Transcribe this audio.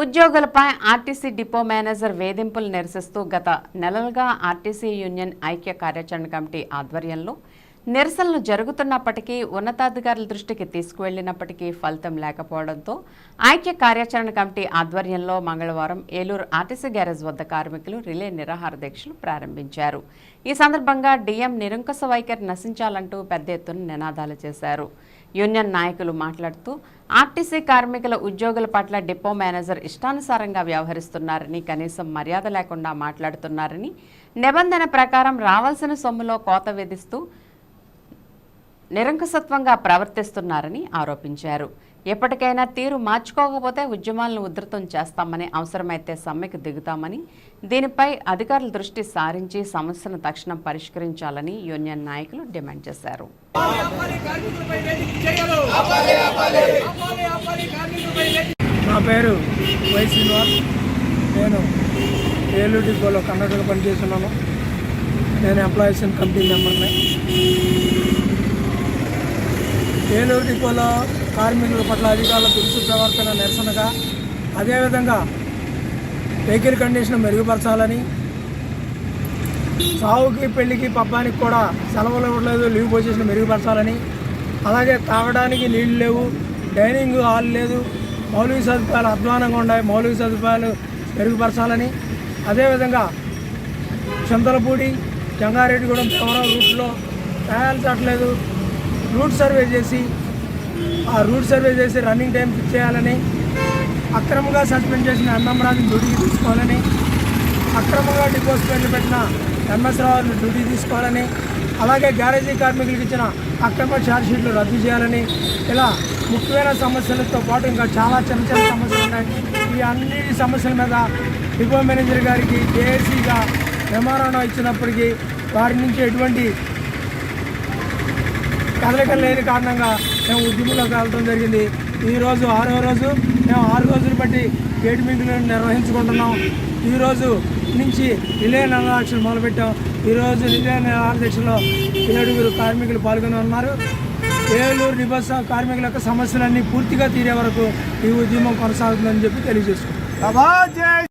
ఉద్యోగులపై RTC depot manager వేధింపులు నిరసిస్తూ గత నెలలుగా ఆర్టీసీ యూనియన్ ఐక్య కార్యాచరణ కమిటీ ఆధ్వర్యంలో నిరసనలు జరుగుతున్నప్పటికీ ఉన్నతాధికారుల దృష్టికి తీసుకువెళ్ళినప్పటికీ ఫలితం లేకపోవడంతో ఐక్య కార్యాచరణ కమిటీ ఆధ్వర్యంలో మంగళవారం ఏలూరు ఆర్టీసీ గ్యారేజ్ వద్ద కార్మికులు రిలే నిరాహార దీక్షలు ప్రారంభించారు. ఈ సందర్భంగా డిఎం నిరంకుశ వైఖరి నశించాలంటూ పెద్ద ఎత్తున నినాదాలు చేశారు. యూనియన్ నాయకులు మాట్లాడుతూ ఆర్టీసీ కార్మికుల ఉద్యోగుల పట్ల డిపో మేనేజర్ ఇష్టానుసారంగా వ్యవహరిస్తున్నారని కనీసం మర్యాద లేకుండా మాట్లాడుతున్నారని నిబంధన ప్రకారం రావాల్సిన సొమ్ములో కోత విధిస్తూ నిరంకుశత్వంగా ప్రవర్తిస్తున్నారని ఆరోపించారు. ఎప్పటికైనా తీరు మార్చుకోకపోతే ఉద్యమాలను ఉధృతం చేస్తామని అవసరమైతే సమ్మెకు దిగుతామని దీనిపై అధికారుల దృష్టి సారించి సమస్యను తక్షణం పరిష్కరించాలని యూనియన్ నాయకులు డిమాండ్ చేశారు. నా పేరు వై శ్రీనివాస్. నేను ఏలూరు డిపోలో కండక్టర్గా పనిచేస్తున్నాను. నేను ఎంప్లాయీస్ కంపెనీ మెంబర్ని. ఏలూరు డిపోలో కార్మికుల పట్ల అధికారుల దురుసు ప్రవర్తన నిరసనగా అదేవిధంగా వెహికల్ కండిషన్ మెరుగుపరచాలని సావుకి పెళ్ళికి పబ్బానికి కూడా సెలవులు ఇవ్వట్లేదు లీవ్ పొజిషన్ మెరుగుపరచాలని అలాగే తాగడానికి నీళ్ళు లేవు డైనింగ్ హాల్ లేదు మౌలిక సదుపాయాలు అధ్వానంగా ఉన్నాయి మౌలిక సదుపాయాలు మెరుగుపరచాలని అదేవిధంగా చింతలపూడి జంగారెడ్డిగూడెం దేవరం రూట్లో తయారు చట్టలేదు రూట్ సర్వే చేసి ఆ రూట్ సర్వే చేసి రన్నింగ్ టైం ఫిక్స్ చేయాలని అక్రమంగా సస్పెండ్ చేసిన ఎంఎం డ్యూటీకి తీసుకోవాలని అక్రమంగా డిపోజిట్ పెట్టిన ఎంఎస్ రావుని డ్యూటీ తీసుకోవాలని అలాగే గ్యారేజీ కార్మికులకు ఇచ్చిన అక్రమ ఛార్జ్షీట్లు రద్దు చేయాలని ఇలా ముఖ్యమైన సమస్యలతో పాటు ఇంకా చాలా చిన్న చిన్న సమస్యలు ఉన్నాయి. ఈ అన్ని సమస్యల మీద డిపో మేనేజర్ గారికి జేఏసీగా మెమోరాండం ఇచ్చినప్పటికీ వారి నుంచి ఎటువంటి కదలికలు లేని కారణంగా మేము ఉద్యమంలోకి వెళ్ళడం జరిగింది. ఈరోజు ఆరో రోజు మేము ఆరు రోజులు బట్టి గేట్ మీటింగ్లను నిర్వహించుకుంటున్నాం. ఈరోజు నుంచి నిలయ నిరాక్షలు మొదలుపెట్టాం. ఈరోజు నిలయ నిరాక్షలో ఏడుగురు కార్మికులు పాల్గొని ఉన్నారు. ఏలూరు నివాస కార్మికుల యొక్క సమస్యలన్నీ పూర్తిగా తీరే వరకు ఈ ఉద్యమం కొనసాగుతుందని చెప్పి తెలియజేసుకుంటాం